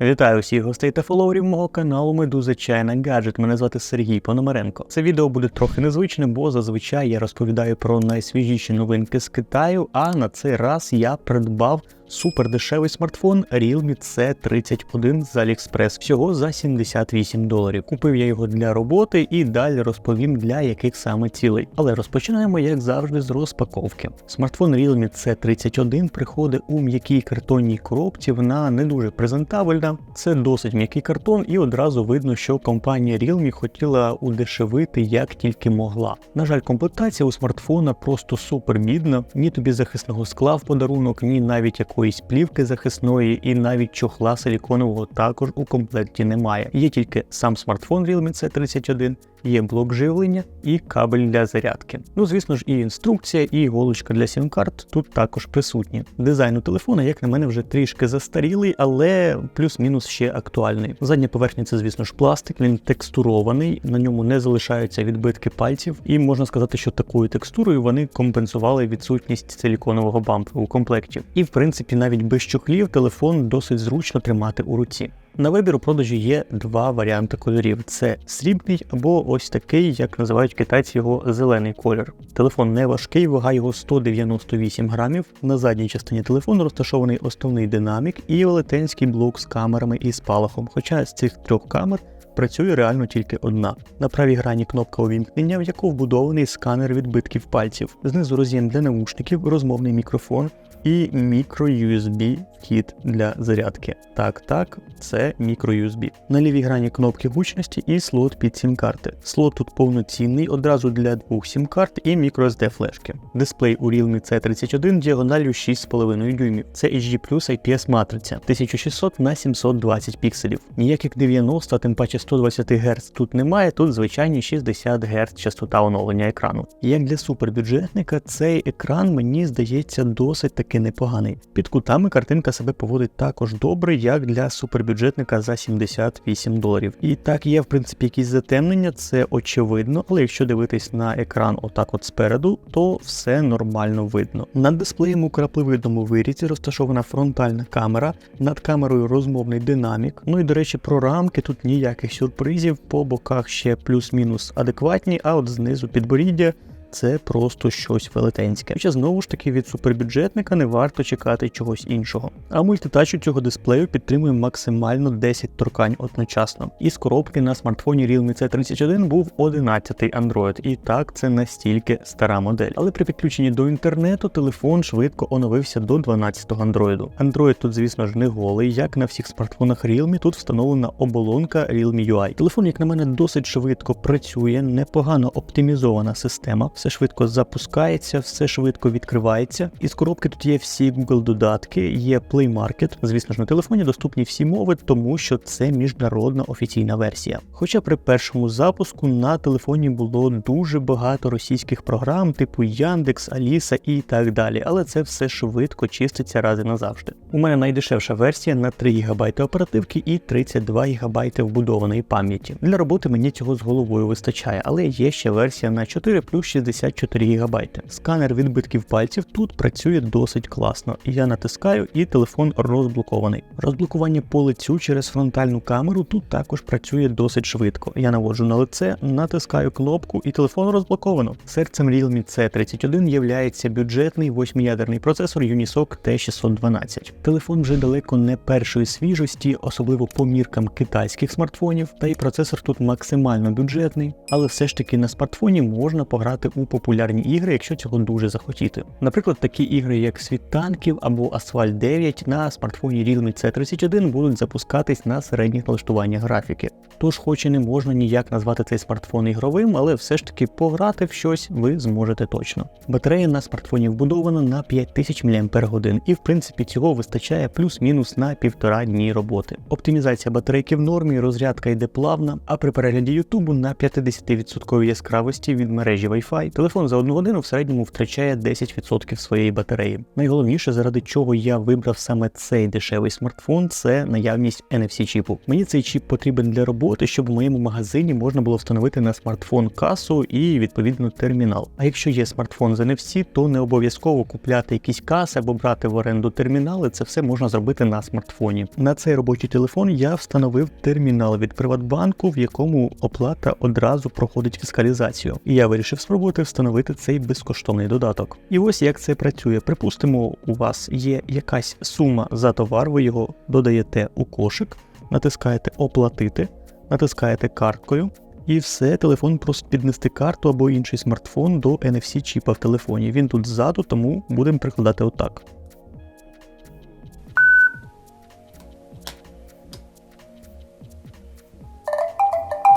Вітаю всіх гостей та фоловерів мого каналу Медуза Чайна Гаджет. Мене звати Сергій Пономаренко. Це відео буде трохи незвичне, бо зазвичай я розповідаю про найсвіжіші новинки з Китаю. А на цей раз я придбав супердешевий смартфон Realme C31 з AliExpress всього за 78 доларів. Купив я його для роботи і далі розповім для яких саме цілей. Але розпочинаємо, як завжди, з розпаковки. Смартфон Realme C31 приходить у м'якій картонній коробці. Вона не дуже презентабельна. Це досить м'який картон, і одразу видно, що компанія Realme хотіла удешевити як тільки могла. На жаль, комплектація у смартфона просто супер бідна. Ні тобі захисного скла в подарунок, ні навіть якоїсь плівки захисної, і навіть чохла силіконового також у комплекті немає. Є тільки сам смартфон Realme C31, є блок живлення і кабель для зарядки. Ну, звісно ж, і інструкція, і іголочка для сім-карт тут також присутні. Дизайн у телефона, як на мене, вже трішки застарілий, але плюс-мінус ще актуальний. Задня поверхня це, звісно ж, пластик, він текстурований, на ньому не залишаються відбитки пальців, і можна сказати, що такою текстурою вони компенсували відсутність силіконового бамперу у комплекті. І в принципі, навіть без чохлів телефон досить зручно тримати у руці. На вибір у продажі є два варіанти кольорів: це срібний або ось такий, як називають китайці його зелений колір. Телефон не важкий, вага його 198 грамів. На задній частині телефону розташований основний динамік і велетенський блок з камерами і спалахом. Хоча з цих трьох камер працює реально тільки одна. На правій грані кнопка увімкнення, в яку вбудований сканер відбитків пальців. Знизу роз'єм для наушників, розмовний мікрофон і мікро-USB вхід для зарядки. Так, так, це мікро-USB. На лівій грані кнопки гучності і слот під сім-карти. Слот тут повноцінний, одразу для двох сім-карт і microSD флешки. Дисплей у Realme C31 діагоналю 6,5 дюймів. Це HD Plus IPS матриця 1600 на 720 пікселів. Ніяких 90, тим паче 120 Гц тут немає, тут звичайні 60 Гц частота оновлення екрану. Як для супербюджетника, цей екран мені здається досить таки непоганий. Під кутами картинка себе поводить також добре, як для супербюджетника за 78 доларів. І так є, в принципі, якісь затемнення, це очевидно, але якщо дивитись на екран отак от спереду, то все нормально видно. Над дисплеєм у краплевидному вирізі розташована фронтальна камера, над камерою розмовний динамік. Ну і до речі, про рамки тут ніяких сюрпризів, по боках ще плюс-мінус адекватні, а от знизу підборіддя. Це просто щось велетенське. Хоча знову ж таки від супербюджетника не варто чекати чогось іншого. А мультитач у цього дисплею підтримує максимально 10 торкань одночасно. Із коробки на смартфоні Realme C31 був 11-й Android, і так це настільки стара модель. Але при підключенні до інтернету телефон швидко оновився до 12-го Android. Android тут, звісно ж, не голий, як на всіх смартфонах Realme, тут встановлена оболонка Realme UI. Телефон, як на мене, досить швидко працює, непогано оптимізована система все швидко запускається, все швидко відкривається. Із коробки тут є всі Google додатки, є Play Market. Звісно ж, на телефоні доступні всі мови, тому що це міжнародна офіційна версія. Хоча при першому запуску на телефоні було дуже багато російських програм, типу Яндекс, Аліса і так далі, але це все швидко чиститься раз і назавжди. У мене найдешевша версія на 3 ГБ оперативки і 32 ГБ вбудованої пам'яті. Для роботи мені цього з головою вистачає, але є ще версія на 4 плюс 64 ГБ. Сканер відбитків пальців тут працює досить класно. Я натискаю і телефон розблокований. Розблокування по лицю через фронтальну камеру тут також працює досить швидко. Я наводжу на лице, натискаю кнопку і телефон розблоковано. Серцем Realme C31 являється бюджетний восьмиядерний процесор Unisoc T612. Телефон вже далеко не першої свіжості, особливо по міркам китайських смартфонів, та й процесор тут максимально бюджетний, але все ж таки на смартфоні можна пограти у популярні ігри, якщо цього дуже захотіти. Наприклад, такі ігри, як Світ танків або Асфальт 9 на смартфоні Realme C31 будуть запускатись на середніх налаштуваннях графіки. Тож, хоч і не можна ніяк назвати цей смартфон ігровим, але все ж таки пограти в щось ви зможете точно. Батарея на смартфоні вбудована на 5000 мАч, і в принципі цього вистачає плюс-мінус на півтора дні роботи. Оптимізація батарейки в нормі, розрядка йде плавна, а при перегляді Ютубу на 50% яскравості від мережі Wi-Fi Wi-Fi. Телефон за одну годину в середньому втрачає 10% своєї батареї. Найголовніше, заради чого я вибрав саме цей дешевий смартфон, це наявність NFC-чіпу. Мені цей чіп потрібен для роботи, щоб в моєму магазині можна було встановити на смартфон касу і відповідно термінал. А якщо є смартфон з NFC, то не обов'язково купляти якісь каси або брати в оренду термінали. Це все можна зробити на смартфоні. На цей робочий телефон я встановив термінал від Приватбанку, в якому оплата одразу проходить фіскалізацію. І я вирішив спробувати встановити цей безкоштовний додаток. І ось як це працює. Припустимо, у вас є якась сума за товар, ви його додаєте у кошик, натискаєте Оплатити, натискаєте карткою. І все, телефон просто піднести карту або інший смартфон до NFC чіпа в телефоні. Він тут ззаду, тому будемо прикладати отак.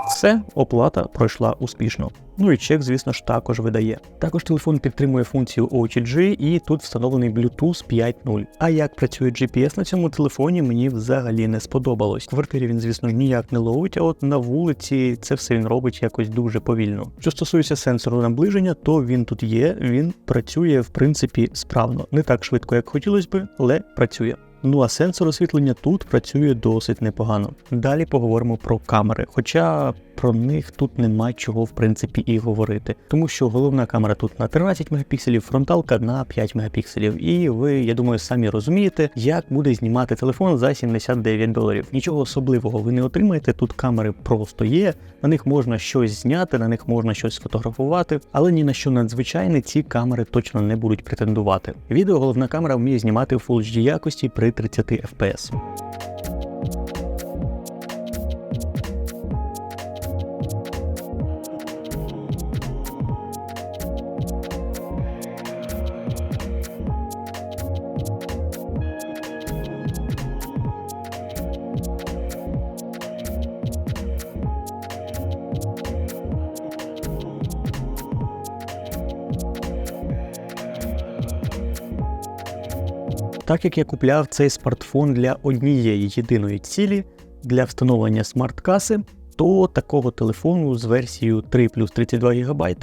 Все, оплата пройшла успішно. Ну і чек, звісно ж, також видає. Також телефон підтримує функцію OTG і тут встановлений Bluetooth 5.0. А як працює GPS на цьому телефоні, мені взагалі не сподобалось. В квартирі він, звісно ж, ніяк не ловить, а от на вулиці це все він робить якось дуже повільно. Що стосується сенсору наближення, то він тут є, він працює в принципі справно. Не так швидко, як хотілося би, але працює. Ну а сенсор освітлення тут працює досить непогано. Далі поговоримо про камери, хоча про них тут нема чого в принципі і говорити, тому що головна камера тут на 13 мегапікселів, фронталка на 5 мегапікселів. І ви, я думаю, самі розумієте, як буде знімати телефон за 79 доларів. Нічого особливого ви не отримаєте. Тут камери просто є, на них можна щось зняти, на них можна щось сфотографувати, але ні на що надзвичайне ці камери точно не будуть претендувати. Відео головна камера вміє знімати в Full HD якості при 30 FPS. Так як я купляв цей смартфон для однієї єдиної цілі для встановлення смарт-каси, то такого телефону з версією 3 плюс 32 ГБ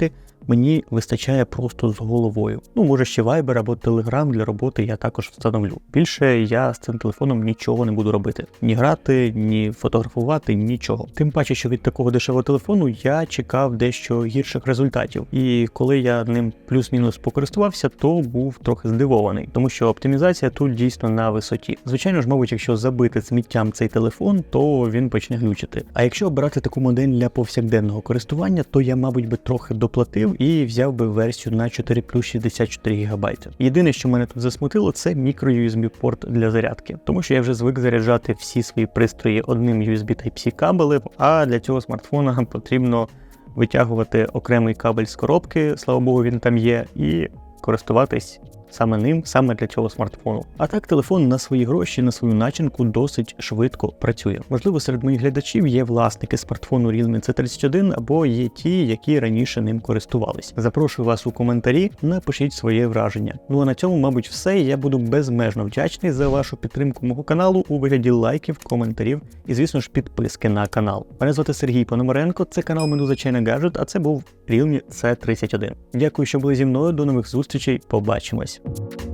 мені вистачає просто з головою. Ну, може ще Viber або Telegram для роботи я також встановлю. Більше я з цим телефоном нічого не буду робити: ні грати, ні фотографувати, нічого. Тим паче, що від такого дешевого телефону я чекав дещо гірших результатів. І коли я ним плюс-мінус покористувався, то був трохи здивований, тому що оптимізація тут дійсно на висоті. Звичайно ж, мабуть, якщо забити сміттям цей телефон, то він почне глючити. А якщо обирати таку модель для повсякденного користування, то я, мабуть, би трохи доплатив і взяв би версію на 4 плюс 64 ГБ. Єдине, що мене тут засмутило, це мікро USB порт для зарядки, тому що я вже звик заряджати всі свої пристрої одним USB Type-C кабелем, а для цього смартфона потрібно витягувати окремий кабель з коробки, слава Богу, він там є, і користуватись саме ним, саме для цього смартфону. А так телефон на свої гроші, на свою начинку досить швидко працює. Можливо, серед моїх глядачів є власники смартфону Realme C31 або є ті, які раніше ним користувались. Запрошую вас у коментарі, напишіть своє враження. Ну а на цьому, мабуть, все. Я буду безмежно вдячний за вашу підтримку мого каналу у вигляді лайків, коментарів і, звісно ж, підписки на канал. Мене звати Сергій Пономаренко, це канал Медуза China Gadget, а це був Realme C31. Дякую, що були зі мною. До нових зустрічей. Побачимось. Cześć!